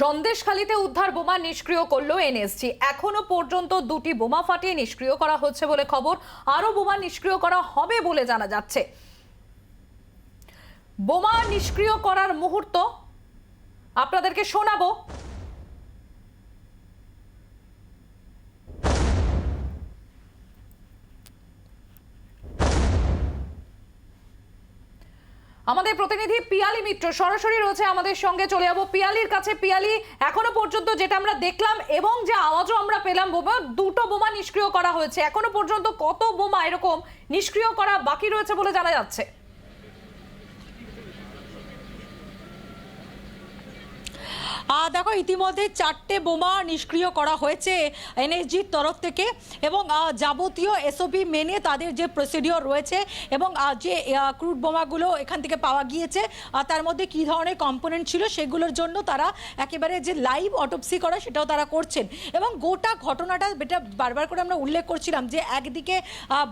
সন্দেশখালীতে উদ্ধার বোমা নিষ্ক্রিয় করল এনএসজি। এখনও পর্যন্ত দুটি বোমা ফাটিয়ে নিষ্ক্রিয় করা হচ্ছে বলে খবর। আরও বোমা নিষ্ক্রিয় করা হবে বলে জানা যাচ্ছে। বোমা নিষ্ক্রিয় করার মুহূর্ত আপনাদেরকে শোনাবো। আমাদের প্রতিনিধি পিয়ালি মিত্র, সরাসরি রয়েছে আমাদের সঙ্গে। চলে যাব পিয়ালির কাছে। পিয়ালি, এখনও পর্যন্ত যেটা আমরা দেখলাম এবং যে আওয়াজও আমরা পেলাম, বোমা, দুটো বোমা নিষ্ক্রিয় করা হয়েছে। এখনও পর্যন্ত কত বোমা এরকম নিষ্ক্রিয় করা বাকি রয়েছে বলে জানা যাচ্ছে? দেখো, ইতিমধ্যে চারটে বোমা নিষ্ক্রিয় করা হয়েছে এনএসজির তরফ থেকে এবং যাবতীয় এসওপি মেনে তাদের যে প্রসিডিওর রয়েছে এবং যে ক্রুড বোমাগুলো এখান থেকে পাওয়া গিয়েছে তার মধ্যে কী ধরনের কম্পোনেন্ট ছিল সেগুলোর জন্য তারা একেবারে যে লাইভ অটোপসি করা সেটাও তারা করছেন। এবং গোটা ঘটনাটা যেটা বারবার করে আমরা উল্লেখ করছিলাম যে, একদিকে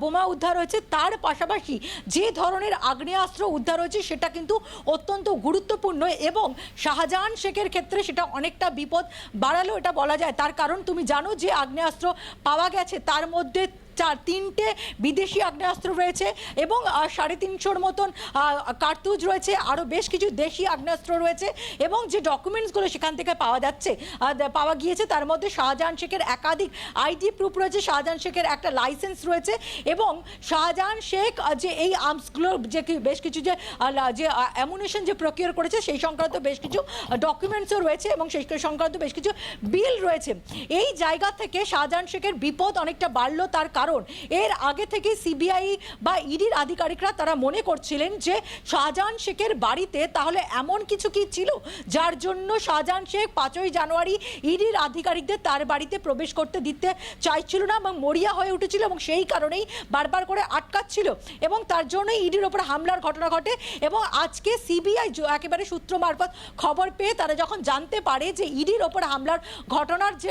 বোমা উদ্ধার হয়েছে, তার পাশাপাশি যে ধরনের আগ্নেয়াস্ত্র উদ্ধার হয়েছে সেটা কিন্তু অত্যন্ত গুরুত্বপূর্ণ এবং শাহজাহান শেখের ক্ষেত্রে সেটা অনেকটা বিপদ বাড়ালো এটা বলা যায়। তার কারণ তুমি জানো যে আগ্নেয়াস্ত্র পাওয়া গেছে, তার মধ্যে চার, তিনটে বিদেশি আগ্নেয়াস্ত্র রয়েছে এবং সাড়ে তিনশোর মতন কার্তুজ রয়েছে আরও বেশ কিছু দেশি আগ্নেয়াস্ত্র রয়েছে এবং যে ডকুমেন্টসগুলো সেখান থেকে পাওয়া যাচ্ছে পাওয়া গিয়েছে, তার মধ্যে শাহজাহান শেখের একাধিক আইডি প্রুফ রয়েছে, শাহজাহান শেখের একটা লাইসেন্স রয়েছে এবং শাহজাহান শেখ যে এই আর্মসগুলো যে বেশ কিছু যে যে অ্যামুনেশন যে প্রকিওর করেছে, সেই সংক্রান্ত বেশ কিছু ডকুমেন্টসও রয়েছে এবং সেই সংক্রান্ত বেশ কিছু বিল রয়েছে। এই জায়গা থেকে শাহজাহান শেখের বিপদ অনেকটা বাড়লো, তার কারণ এর আগে থেকে সিবিআই বা ইডির আধিকারিকরা তারা মনে করছিলেন যে শাহজাহান শেখের বাড়িতে তাহলে এমন কিছু কি ছিল? যার জন্য শাহজাহান শেখ পাঁচই জানুয়ারি ইডির আধিকারিকদের তার বাড়িতে প্রবেশ করতে দিতে চাইছিল না এবং মরিয়া হয়ে উঠেছিল এবং সেই কারণেই বারবার করে আটকাচ্ছিল এবং তার জন্যই ইডির ওপর হামলার ঘটনা ঘটে এবং আজকে সিবিআই একেবারে সূত্র মারফত খবর পেয়ে তারা যখন জানতে পারে যে ইডির ওপর হামলার ঘটনার যে,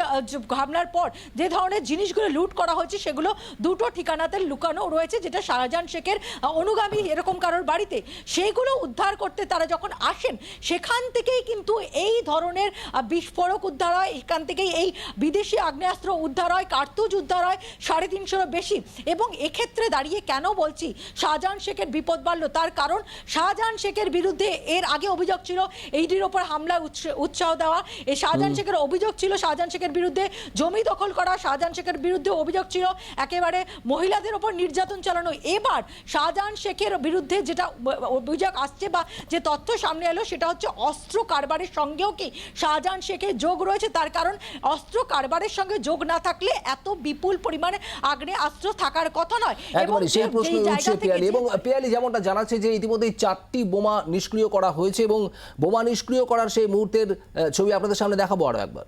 হামলার পর যে ধরনের জিনিসগুলো লুট করা হয়েছে সেগুলো দুটো ঠিকানাতে লুকানো রয়েছে যেটা শাহজাহান শেখের অনুগামী এরকম কারোর বাড়িতে। সেইগুলো উদ্ধার করতে তারা যখন আসেন সেখান থেকেই কিন্তু এই ধরনের বিস্ফোরক উদ্ধার হয়। এখান থেকেই এই বিদেশি আগ্নেয়াস্ত্র উদ্ধার হয় কার্তুজ উদ্ধার হয় সাড়ে তিনশোরও বেশি। এবং এক্ষেত্রে দাঁড়িয়ে কেন বলছি শাহজাহান শেখের বিপদ বাড়লো তার কারণ শাহজাহান শেখের বিরুদ্ধে এর আগে অভিযোগ ছিল এইটির ওপর হামলা উৎস- উৎসাহ দেওয়া। এই শাহজাহান শেখের অভিযোগ ছিল শাহজাহান শেখের বিরুদ্ধে জমি দখল করা শাহজাহান শেখের বিরুদ্ধে অভিযোগ ছিল একেবারে মহিলাদের ওপর নির্যাতন চালানো। এবার শাহজাহান শেখের বিরুদ্ধে যেটা অভিযোগ আসছে বা যে তথ্য সামনে এলো সেটা হচ্ছে অস্ত্র কারবারের সঙ্গেও কি শাহজাহান শেখের যোগ রয়েছে? তার কারণ অস্ত্র কারবারের সঙ্গে যোগ না থাকলে এত বিপুল পরিমাণে আগ্নে অস্ত্র থাকার কথা নয়। এবং একেবারে সেই প্রশ্ন উঠছে পিয়ালি। এবং পিয়ালি যেমনটা জানাচ্ছে যে ইতিমধ্যেই চারটি বোমা নিষ্ক্রিয় করা হয়েছে এবং বোমা নিষ্ক্রিয় করার সেই মুহূর্তের ছবি আপনাদের সামনে দেখাবো আরও একবার।